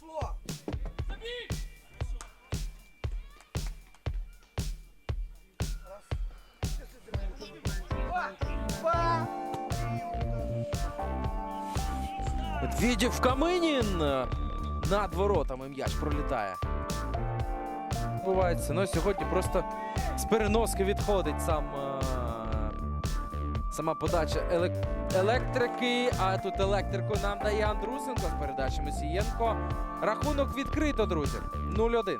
пошло! Забей! Раз. Два. Над воротами м'яч пролітає. Бувається, ну сьогодні просто з переноски відходить сам. Е, Сама подача елек- електрики, а тут електрику нам дає Андрусенко з передачі Мосієнко. Рахунок відкрито, друзі. 0-1.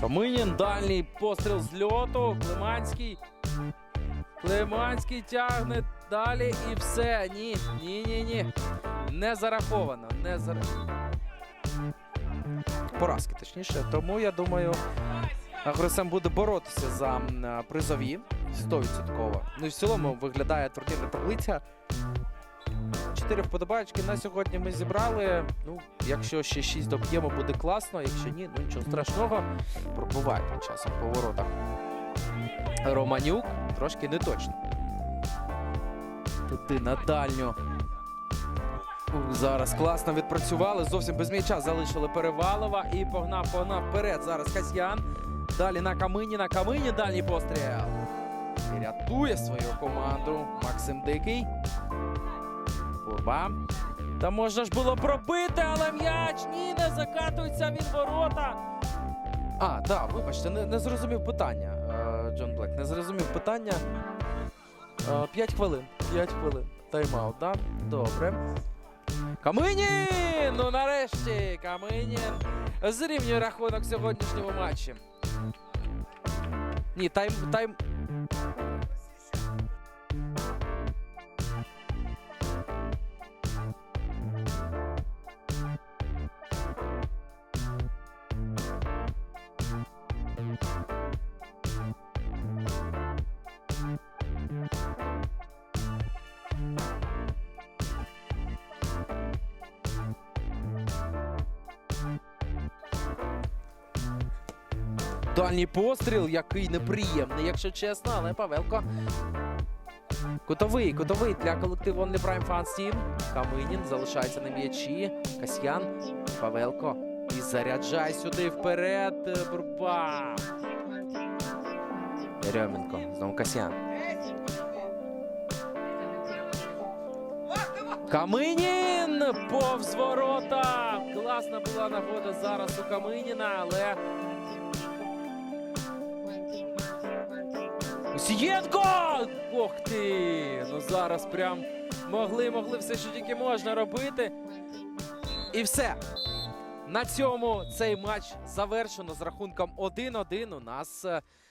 Каминін, дальній постріл з льоту. Климанський. Климанський тягне далі і все. Ні, ні, ні, ні. Не зараховано. Не зара... Поразки, точніше. Тому я думаю, Агросем буде боротися за призові 100%. Ну і в цілому виглядає турнірна таблиця. Чотири вподобачки на сьогодні ми зібрали. Ну, якщо ще 6 доб'ємо, буде класно. Якщо ні, ну нічого страшного. Пробуває тим часом по воротах. Романюк трошки не точно. Туди на дальню. Зараз класно відпрацювали. Зовсім без м'яча залишили Перевалова і погнав, погнав вперед. Зараз Касьян. Далі на Каминіна. Камині дальній постріл. І рятує свою команду. Максим Дикий. Бурба. Та можна ж було пробити, але м'яч ні, не закатується він ворота. А, так, вибачте, не, не зрозумів питання. е, Джон Блек, не зрозумів питання. Е, П'ять хвилин. П'ять хвилин. Тайм-аут, да? Добре. Каминін! Ну нарешті! Каминін зрівнює рахунок в сьогоднішньому матчі. Ні, тайм. тайм. Дальній постріл, який неприємний, якщо чесно, але Павелко. Кутовий, кутовий для колективу Only Prime Fans Team. Каминін залишається на м'ячі. Касьян, Павелко. Заряджай сюди вперед. Бурба. Рьоменко. Знову Касьян. Каминін повз ворота. Класна була нагода зараз у Каминіна, але Сієнко! Ох ти! Ну зараз прям могли, могли все, що тільки можна робити. І все. На цьому цей матч завершено з рахунком 1-1. У нас е,